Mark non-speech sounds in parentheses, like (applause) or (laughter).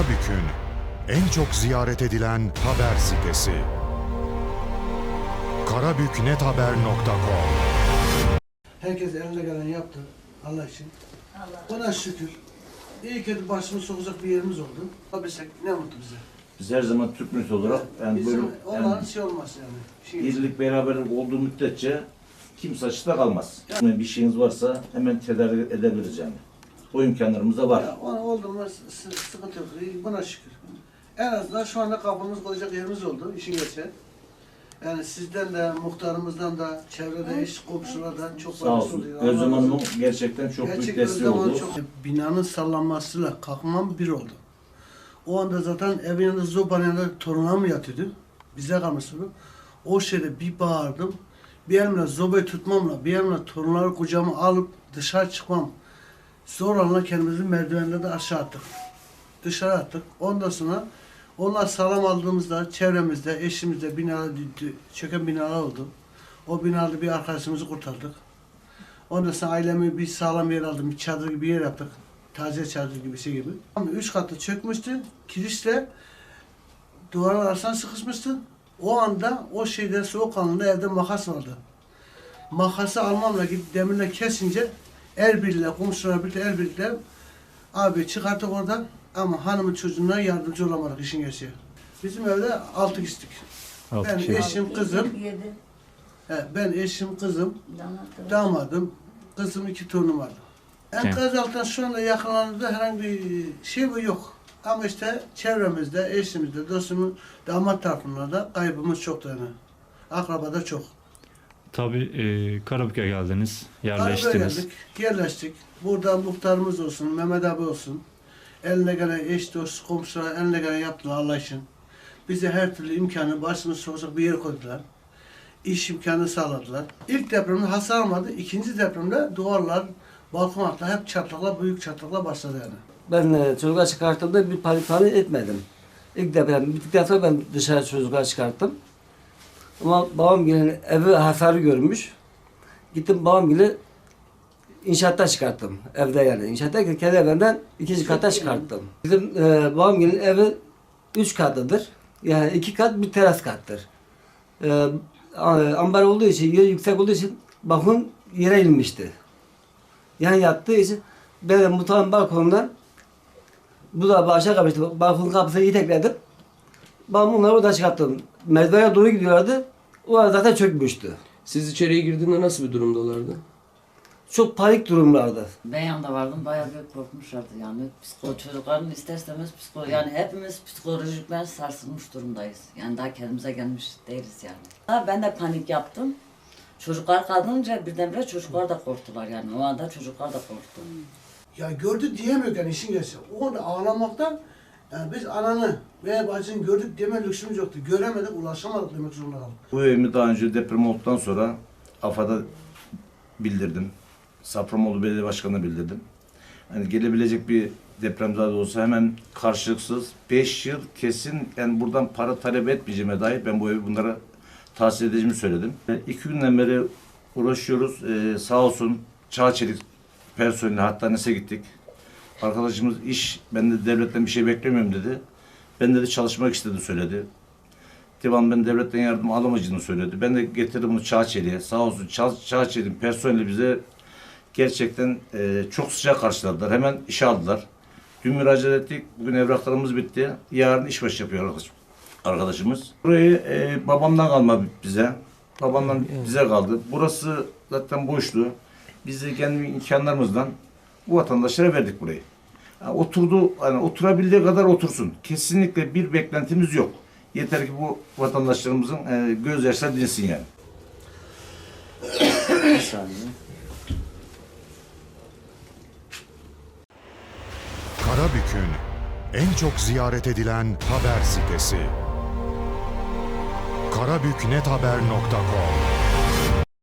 Karabük'ün en çok ziyaret edilen haber sitesi. karabüknethaber.com Herkes eline gelen yaptı Allah için. Ona şükür. İyi kötü başımız sokacak bir yerimiz oldu. Alabilsek ne mutlu bize. Biz her zaman Türk milleti olarak yani Bizim böyle onların yani şey olmaz yani. Şey, birlik beraberlik olduğu müddetçe kimse açıkta kalmaz. Yani bir şeyiniz varsa hemen tedarik edebiliriz yani. O imkanlarımız da var. ya, ona oldu mu sı- sı- sıkıntı yok. Buna şükür. En azından şu anda kapımız koyacak yerimiz oldu. işin geçer. Yani sizden de, muhtarımızdan da, çevrede eş komşulardan çok Sağ faydası olsun. oluyor. Özlem Hanım'ın gerçekten çok büyük Gerçek desteği Hanım oldu. çok... Binanın sallanmasıyla kalkmam bir oldu. O anda zaten evin yanında zobanın yanında torunlarım yatıyordu. Bize kalmış sonra. O şeyde bir bağırdım. Bir elimle zobayı tutmamla, bir elimle torunları kucağıma alıp dışarı çıkmam. Zorla kendimizi merdivenle de aşağı attık. Dışarı attık. Ondan sonra onlar sağlam aldığımızda çevremizde, eşimizde binalar, çöken binalar oldu. O binada bir arkadaşımızı kurtardık. Ondan sonra ailemi bir sağlam yer aldım. Bir çadır gibi bir yer yaptık. Taze çadır gibi şey gibi. Ama üç katlı çökmüştü. Kirişle duvarın arasına sıkışmıştı. O anda o şeyde soğuk anında evde makas vardı. Makası almamla gidip demirle kesince el birliğiyle, komşular birlikte el birliğiyle abi çıkarttık oradan ama hanımın çocuğuna yardımcı olamadık işin gerçeği. Bizim evde altı kişilik. Ben eşim, kızım, Yedi. he, ben eşim, kızım, Damat da- damadım, kızım iki torunum vardı. Enkaz altından şu anda yakınlarımızda herhangi bir şey bu yok. Ama işte çevremizde, eşimizde, dostumun damat tarafından da kaybımız çok yani. Akrabada çok. Tabii e, Karabük'e geldiniz, yerleştiniz. geldik, yerleştik. Burada muhtarımız olsun, Mehmet abi olsun. Eline gelen eş, dost, komşular eline gelen yaptılar Allah için. Bize her türlü imkanı, başımız sokacak bir yer koydular. İş imkanı sağladılar. İlk depremde hasar almadı. İkinci depremde duvarlar, balkon altlar hep çatlaklar, büyük çatlaklar başladı yani. Ben e, çocuklar çıkarttığımda bir panik panik etmedim. İlk deprem bittikten sonra ben dışarı çocuklar çıkarttım. Ama babam yine evi hasarı görmüş. Gittim babam yine inşaatta çıkarttım. Evde yani. İnşaatta kendi evimden ikinci kata çıkarttım. Bizim e, babam yine evi üç katlıdır. Yani iki kat bir teras kattır. E, ambar olduğu için, yeri yüksek olduğu için balkon yere inmişti. Yani yattığı için ben mutfağın balkonundan bu da aşağı kapıştı. Balkon kapısını itekledim. Ben bunları oradan çıkarttım. Merdivene doğru gidiyorlardı. O arada zaten çökmüştü. Siz içeriye girdiğinde nasıl bir durumdalardı? Çok panik durumlardı. Ben yanında vardım bayağı bir korkmuşlardı yani. Psiko, çocukların ister istemez psiko, yani hepimiz psikolojikmen sarsılmış durumdayız. Yani daha kendimize gelmiş değiliz yani. Ha, ben de panik yaptım. Çocuklar kalınca birdenbire çocuklar da korktular yani. O anda çocuklar da korktu. Ya gördü diyemiyor yani işin gerçeği. O anda ağlamaktan yani biz ananı veya bacını gördük deme lüksümüz yoktu. Göremedik, ulaşamadık demek zorunda kaldık. Bu evimi daha önce deprem olduktan sonra AFAD'a bildirdim. Safranbolu Belediye Başkanı'na bildirdim. Hani gelebilecek bir deprem daha da olsa hemen karşılıksız 5 yıl kesin yani buradan para talep etmeyeceğime dair ben bu evi bunlara tahsis edeceğimi söyledim. E, İki günden beri uğraşıyoruz. Ee, sağ olsun Çağçelik personeli hattanesine gittik. Arkadaşımız iş, ben de devletten bir şey beklemiyorum dedi. Ben dedi çalışmak istedi söyledi. Divan ben devletten yardım alamayacağını söyledi. Ben de getirdim bunu Çağçeli'ye. Sağ olsun Çağ, Çağçeli'nin personeli bize gerçekten e, çok sıcak karşıladılar. Hemen işe aldılar. Dün müracaat ettik. Bugün evraklarımız bitti. Yarın işbaşı yapıyor arkadaş, arkadaşımız. Burayı e, babamdan kalma bize. Babamdan bize kaldı. Burası zaten boştu. Biz de kendi imkanlarımızdan bu vatandaşlara verdik burayı. Ha, oturdu, hani oturabildiği kadar otursun. Kesinlikle bir beklentimiz yok. Yeter ki bu vatandaşlarımızın e, gözyaşları dinsin yani. (coughs) Bir saniye. Karabük'ün en çok ziyaret edilen haber sitesi. karabüknethaber.com